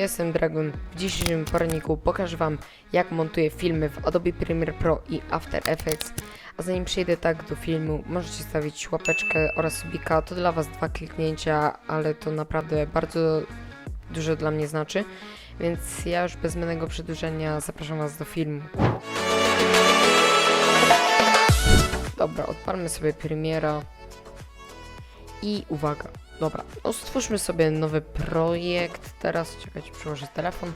jestem Dragon. W dzisiejszym poradniku pokażę Wam, jak montuję filmy w Adobe Premiere Pro i After Effects. A zanim przejdę tak do filmu, możecie stawić łapeczkę oraz subika. To dla Was dwa kliknięcia, ale to naprawdę bardzo dużo dla mnie znaczy. Więc ja już bez zbędnego przedłużenia zapraszam Was do filmu. Dobra, odpalmy sobie Premiera. I uwaga, dobra, no stwórzmy sobie nowy projekt. Teraz, czekajcie, przyłożę telefon.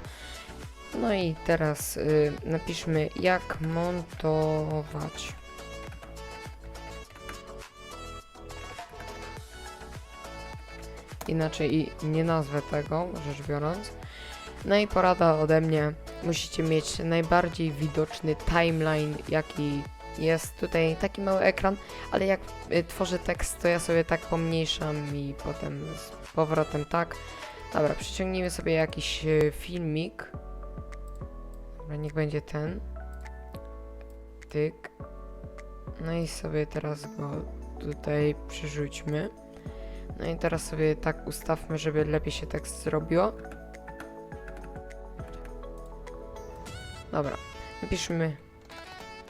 No i teraz y, napiszmy jak montować. Inaczej i nie nazwę tego, rzecz biorąc. No i porada ode mnie. Musicie mieć najbardziej widoczny timeline, jaki jest tutaj taki mały ekran, ale jak y, tworzę tekst, to ja sobie tak pomniejszam i potem z powrotem tak. Dobra, przyciągnijmy sobie jakiś y, filmik. Dobra, niech będzie ten. Tyk. No i sobie teraz go tutaj przerzućmy. No i teraz sobie tak ustawmy, żeby lepiej się tekst zrobiło. Dobra, napiszmy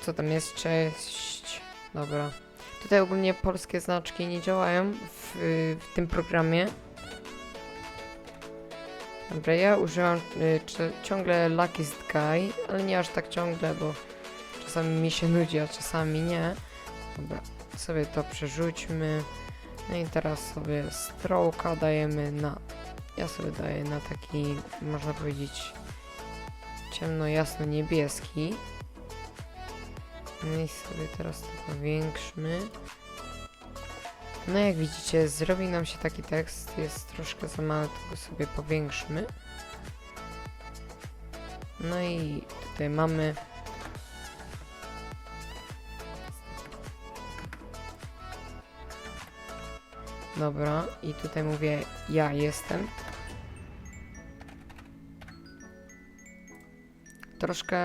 co tam jest, cześć. Dobra. Tutaj ogólnie polskie znaczki nie działają w, w tym programie. Dobra, ja używam y, ciągle Lucky's Guy, ale nie aż tak ciągle, bo czasami mi się nudzi, a czasami nie. Dobra, sobie to przerzućmy. No i teraz sobie strołka dajemy na... Ja sobie daję na taki, można powiedzieć, ciemno-jasno-niebieski. I sobie teraz to powiększmy. No jak widzicie, zrobi nam się taki tekst, jest troszkę za mały, go sobie powiększmy. No i tutaj mamy Dobra, i tutaj mówię ja jestem. Troszkę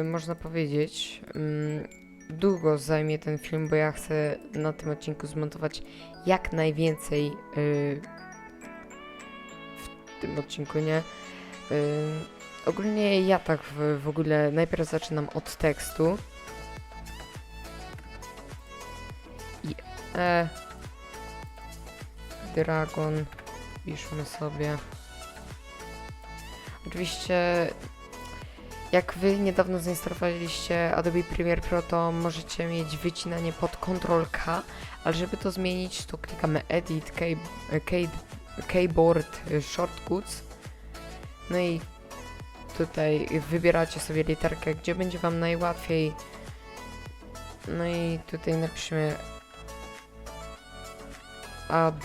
y, można powiedzieć, ym, długo zajmie ten film, bo ja chcę na tym odcinku zmontować jak najwięcej y, w tym odcinku, nie? Y, ogólnie ja tak w, w ogóle najpierw zaczynam od tekstu. I e, Dragon piszmy sobie. Oczywiście jak wy niedawno zainstalowaliście Adobe Premiere Pro, to możecie mieć wycinanie pod Ctrl K, ale żeby to zmienić, to klikamy Edit, key, key, Keyboard Shortcuts. No i tutaj wybieracie sobie literkę, gdzie będzie wam najłatwiej. No i tutaj napiszemy Add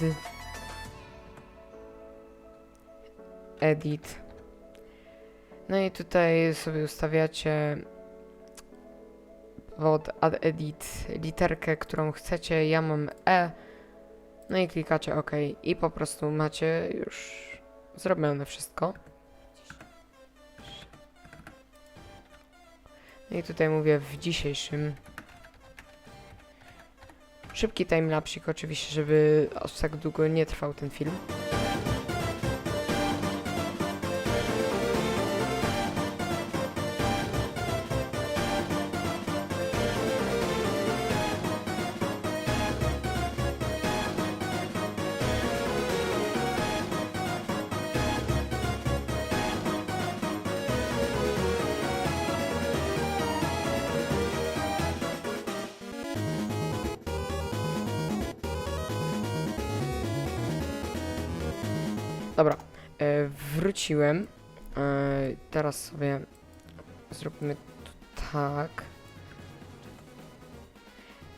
Edit. No i tutaj sobie ustawiacie pod add edit literkę, którą chcecie. Ja mam E. No i klikacie OK i po prostu macie już zrobione wszystko. No i tutaj mówię w dzisiejszym. Szybki timelapsik oczywiście, żeby aż tak długo nie trwał ten film. Wróciłem. E, teraz sobie zrobimy tu tak.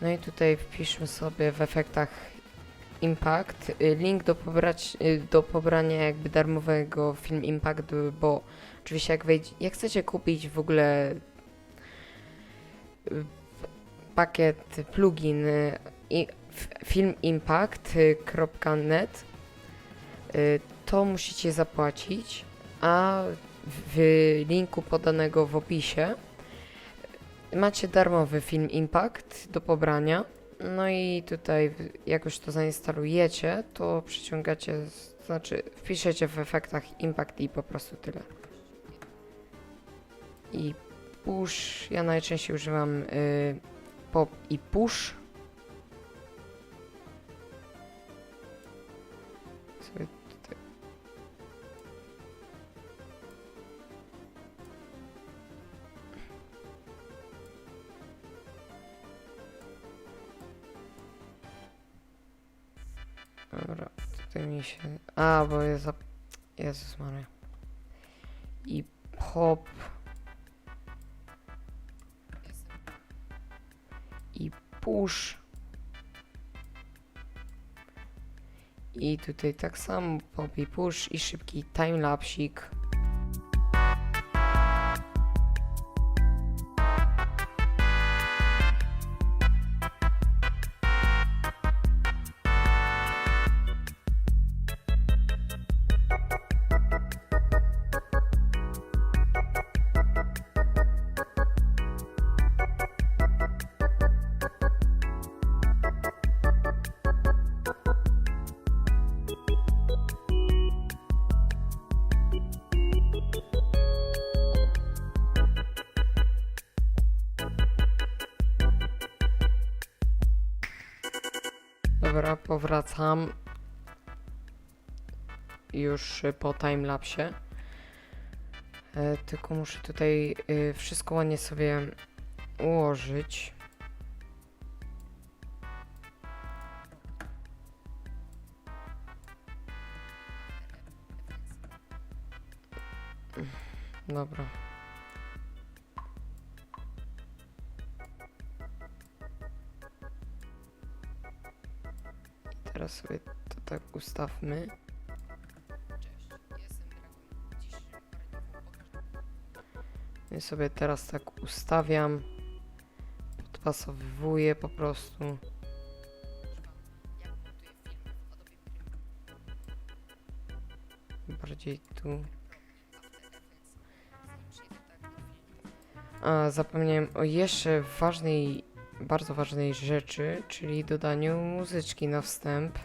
No i tutaj wpiszmy sobie w efektach Impact y, link do, pobrać, do pobrania jakby darmowego film Impact, bo oczywiście jak wejdzie, jak chcecie kupić w ogóle pakiet plugin filmimpact.net to musicie zapłacić, a w linku podanego w opisie macie darmowy film Impact do pobrania. No i tutaj, jak już to zainstalujecie, to przyciągacie, znaczy wpiszecie w efektach impact i po prostu tyle. I push, ja najczęściej używam y, pop i push. Się... A, bo jest za... Jezus Maria. I pop... I push. I tutaj tak samo pop i push i szybki timelapsik. Dobra, powracam. Już po timelapsie. E, tylko muszę tutaj y, wszystko ładnie sobie ułożyć. Dobra. Ustawmy. I sobie teraz tak ustawiam. Podpasowuję po prostu. Bardziej tu. A, zapomniałem o jeszcze ważnej, bardzo ważnej rzeczy, czyli dodaniu muzyczki na wstęp.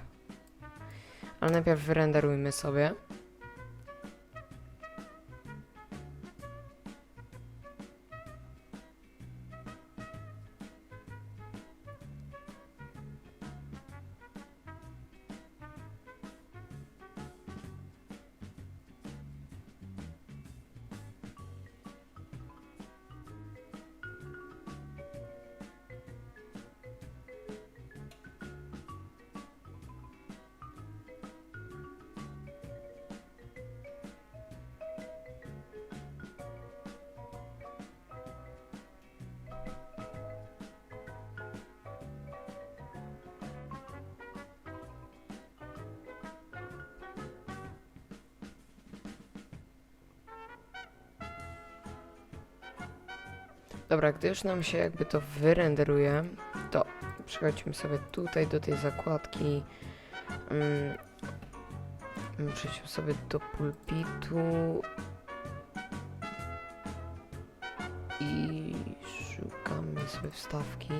Ale najpierw wyrenderujmy sobie. Dobra, gdy już nam się jakby to wyrenderuje, to przechodzimy sobie tutaj do tej zakładki. Um, przejdźmy sobie do pulpitu. I szukamy sobie wstawki.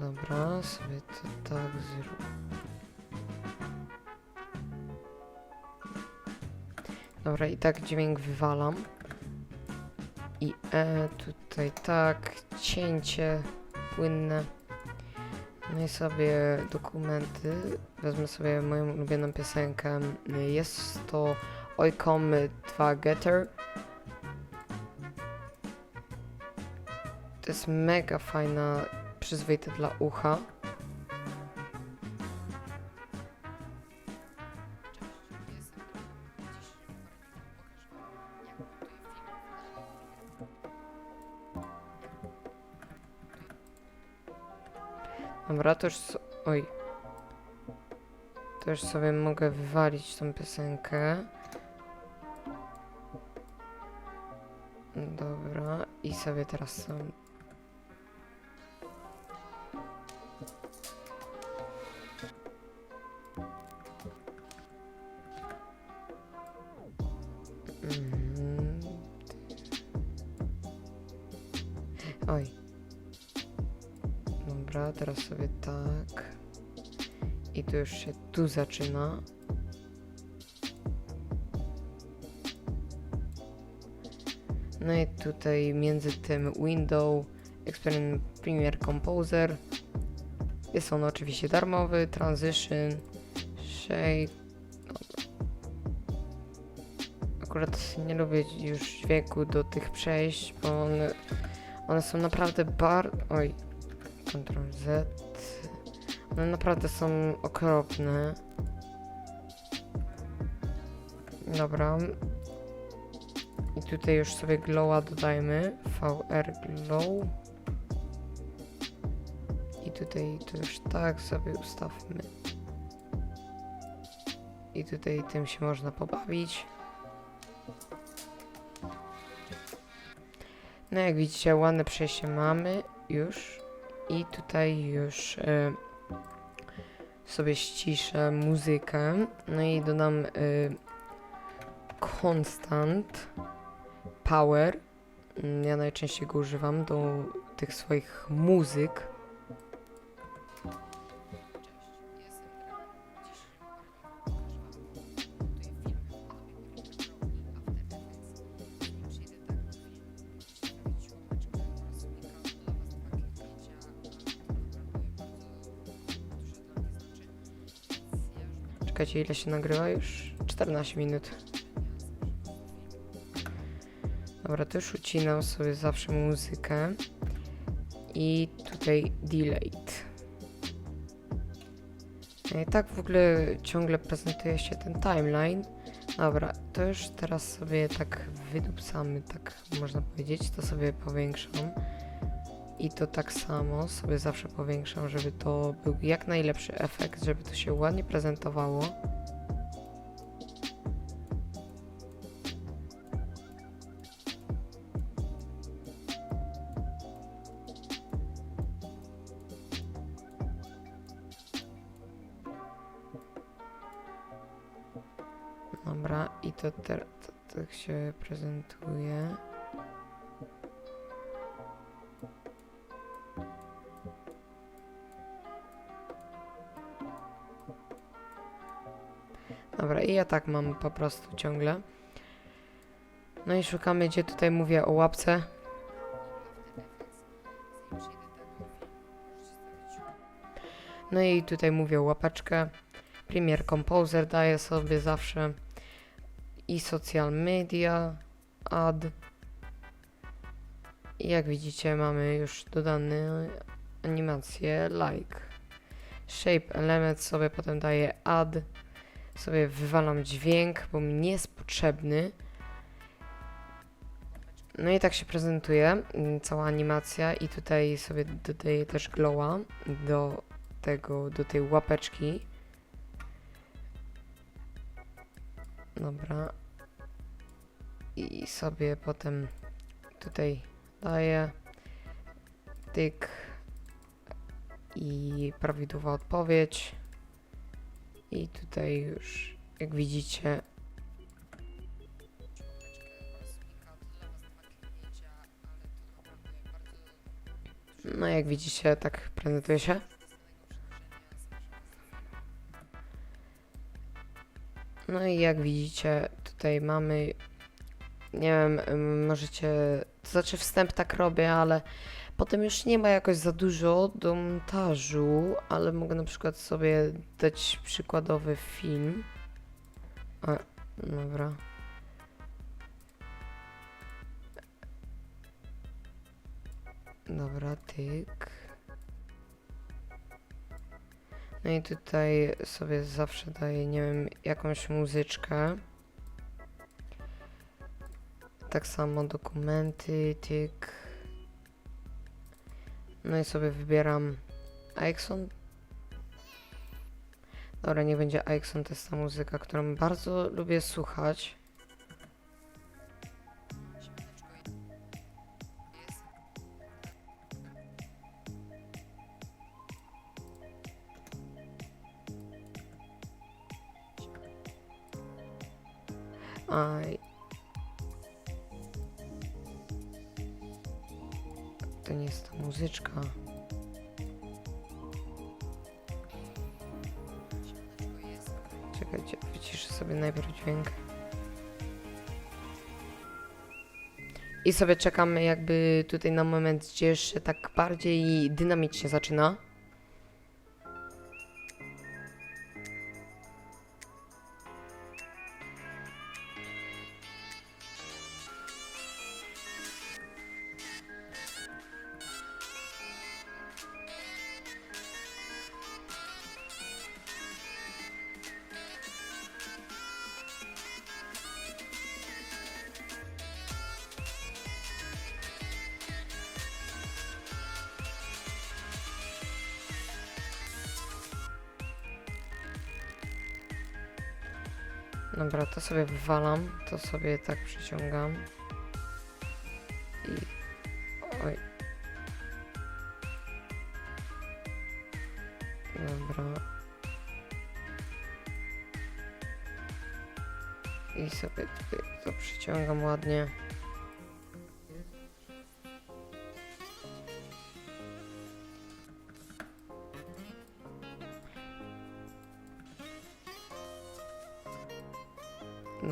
Dobra, sobie to tak zróbmy. Dobra, i tak dźwięk wywalam. I E tutaj tak, cięcie płynne. No i sobie dokumenty. Wezmę sobie moją ulubioną piosenkę. Jest to Ojkom 2 Getter. To jest mega fajna, przyzwoita dla ucha. Dobra, to już... so- Oj. To już sobie mogę wywalić tą piosenkę. Dobra, i sobie teraz się tu zaczyna. No i tutaj między tym Window, Experiment Premiere Composer. Jest on oczywiście darmowy, Transition. Dobra. Akurat nie lubię już dźwięku do tych przejść, bo one, one są naprawdę bar... Oj, Ctrl Z. One naprawdę są okropne. Dobra. I tutaj już sobie glowa dodajmy. VR glow. I tutaj to już tak sobie ustawmy. I tutaj tym się można pobawić. No jak widzicie ładne przejście mamy już. I tutaj już e, sobie ściszę muzykę. No i dodam e, constant power. Ja najczęściej go używam do tych swoich muzyk. Czekajcie, ile się nagrywa już? 14 minut. Dobra, to już ucinam sobie zawsze muzykę. I tutaj delayed. No I tak w ogóle ciągle prezentuje się ten timeline. Dobra, to już teraz sobie tak wydupcamy, tak można powiedzieć. To sobie powiększam. I to tak samo sobie zawsze powiększam, żeby to był jak najlepszy efekt, żeby to się ładnie prezentowało. Dobra, i to teraz tak się prezentuje. I ja tak mam po prostu ciągle. No i szukamy, gdzie tutaj mówię o łapce. No i tutaj mówię łapeczkę. Premier Composer daję sobie zawsze. I social media, add. I jak widzicie mamy już dodane animację like. Shape element sobie potem daję add sobie wywalam dźwięk, bo mi nie jest potrzebny. No i tak się prezentuje mm, cała animacja i tutaj sobie dodaję też glowa do tego, do tej łapeczki. Dobra. I sobie potem tutaj daję tyk i prawidłowa odpowiedź. I tutaj już, jak widzicie, no jak widzicie, tak prezentuje się. No i jak widzicie, tutaj mamy, nie wiem, możecie, to znaczy wstęp tak robię, ale Potem już nie ma jakoś za dużo do montażu, ale mogę na przykład sobie dać przykładowy film. A, dobra. Dobra, tyk. No i tutaj sobie zawsze daję, nie wiem, jakąś muzyczkę. Tak samo dokumenty, tyk. No i sobie wybieram Aixon. Dobra, nie będzie Aixon, to jest ta muzyka, którą bardzo lubię słuchać. A muzyczka. Czekajcie, wyciszę sobie najpierw dźwięk. I sobie czekamy jakby tutaj na moment, gdzie jeszcze tak bardziej dynamicznie zaczyna. Dobra, to sobie wywalam, to sobie tak przyciągam. I... Oj. Dobra. I sobie tutaj to przyciągam ładnie.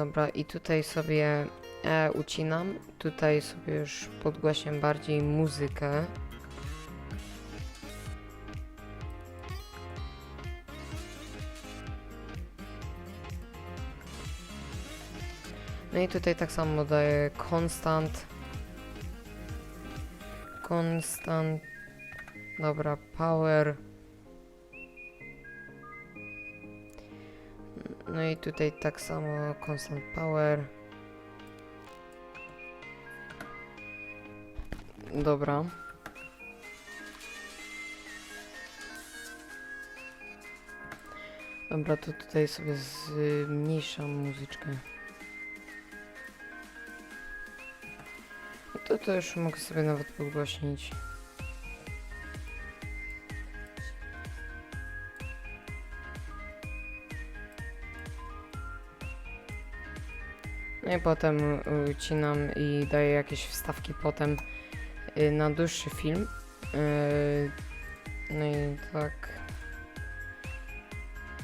Dobra, i tutaj sobie e, ucinam. Tutaj sobie już podgłaśniam bardziej muzykę. No i tutaj tak samo daję konstant. Konstant. Dobra, power. No i tutaj tak samo constant power. Dobra. Dobra, to tutaj sobie zmniejszam muzyczkę. No to, już mogę sobie nawet podgłośnić. No i potem ucinam i daję jakieś wstawki potem y, na dłuższy film. Y, No i tak.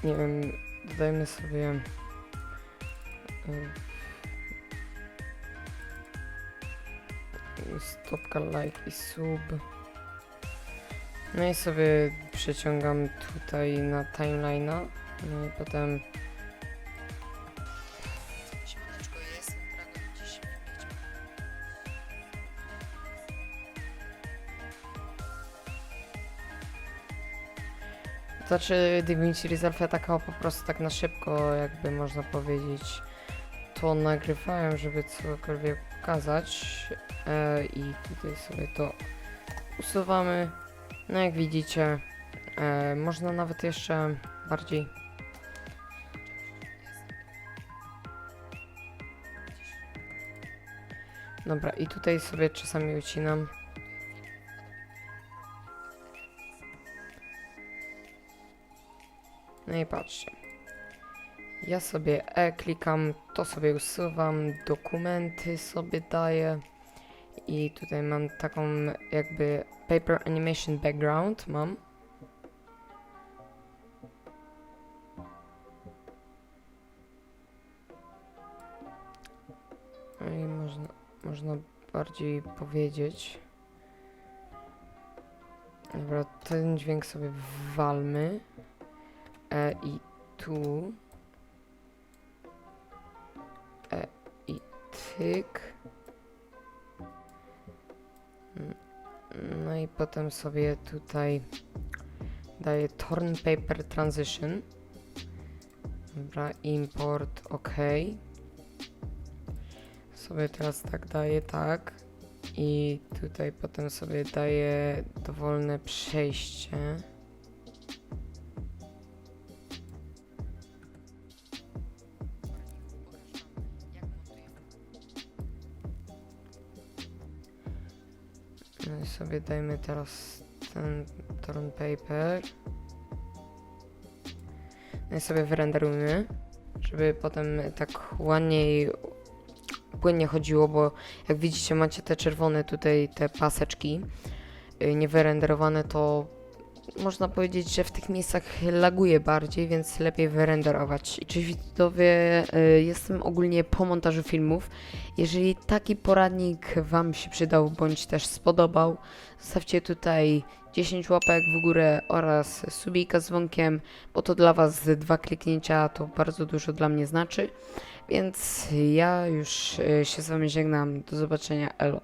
Nie wiem, dodajmy sobie. y, Stopka, like i sub. No i sobie przeciągam tutaj na timeline'a. No i potem Znaczy Divinity Resolve ja taka po prostu tak na szybko, jakby można powiedzieć, to nagrywałem, żeby cokolwiek pokazać e, i tutaj sobie to usuwamy. No jak widzicie, e, można nawet jeszcze bardziej Dobra, i tutaj sobie czasami ucinam. No i patrzcie. Ja sobie E klikam, to sobie usuwam, dokumenty sobie daję. I tutaj mam taką jakby paper animation background mam. No i można, można bardziej powiedzieć. Dobra, ten dźwięk sobie walmy. E i tu. E i tyk. Mm, No i potem sobie tutaj daję torn paper transition. Dobra, import, ok. Sobie teraz tak daję, tak. I tutaj potem sobie daję dowolne przejście. Sobie dajmy teraz ten torn paper. No i sobie wyrenderujmy, żeby potem tak ładniej płynnie chodziło, bo jak widzicie macie te czerwone tutaj te paseczki, y, niewyrenderowane, to można powiedzieć, że w tych miejscach laguje bardziej, więc lepiej wyrenderować. Cześć widzowie, y, jestem ogólnie po montażu filmów. Jeżeli taki poradnik Wam się przydał, bądź też spodobał, zostawcie tutaj 10 łapek w górę oraz subika z dzwonkiem, bo to dla Was dwa kliknięcia to bardzo dużo dla mnie znaczy. Więc ja już y, się z Wami żegnam. Do zobaczenia. Elo.